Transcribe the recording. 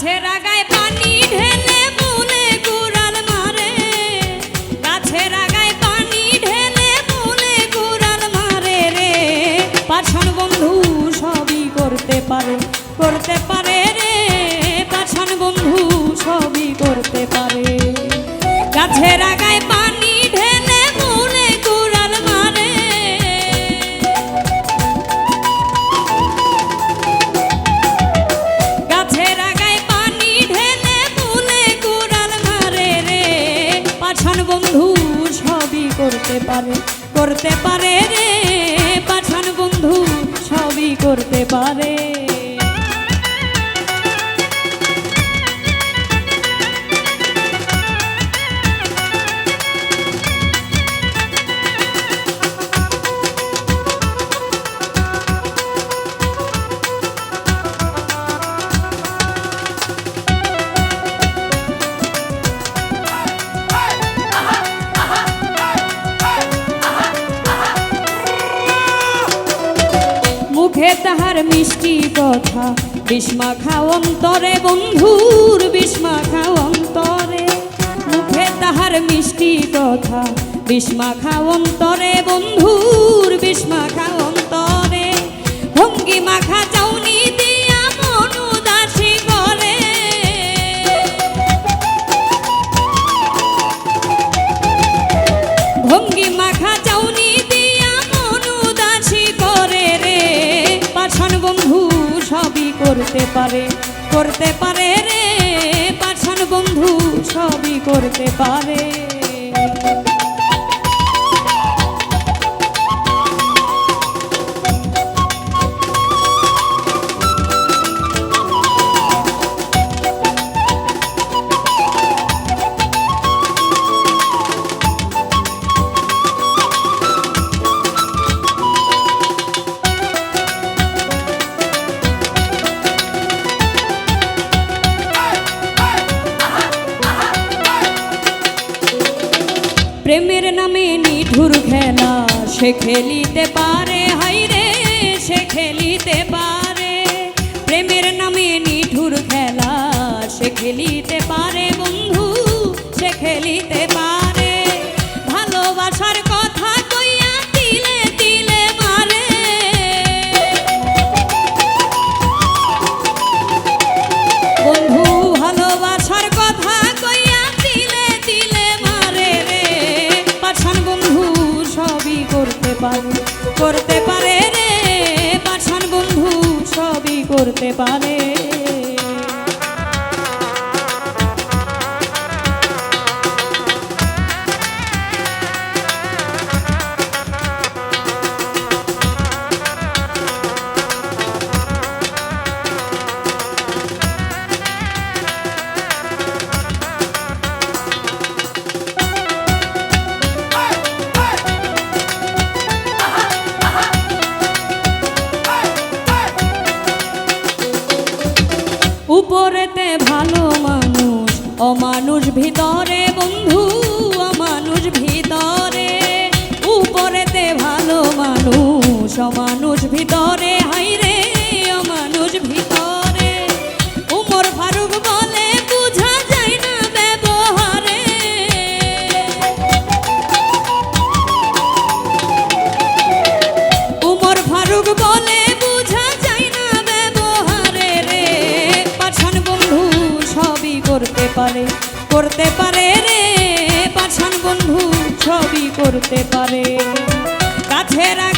গাছের আগায় পানি ঢেলে মারে। গাছের আগায় পানি ঢেলে মারে রে। বন্ধু সবই করতে পারে করতে পারে রে। পাছন বন্ধু সবই করতে পারে। গাছের আগায় পারে করতে পারে রে পাঠান বন্ধু সবই করতে পারে। মুখে তাহার মিষ্টি কথা। বিষ্মা খাও অন্তরে বন্ধুর বিষ্মা খাও অন্তরে। মুখে তাহার মিষ্টি কথা। বিষ্মা খাও অন্তরে বন্ধুর বিষ্মা খাও অন্তরে। ভঙ্গি করতে পারে করতে পারে রে। পাঠান বন্ধু সবই করতে পারে। প্রেমের নামে নিঠুর খেলা সে খেলিতে পারে। করতে পারে। ভিতরে বন্ধু অমানুষ ভিতরে উপরেতে ভালো মানুষ অমানুষ ভিতরে হাইরে অমানুষ ভিতরে উমর ফারুক বলে, বুঝা যায় না ব্যবহারে। উমর ফারুক বলে, বুঝা যায় না ব্যবহারে রে। পাছান বন্ধু, সবই করতে পারে। করতে পারে রে? পাছান বন্ধু ছবি করতে পারে। কাছে আগায়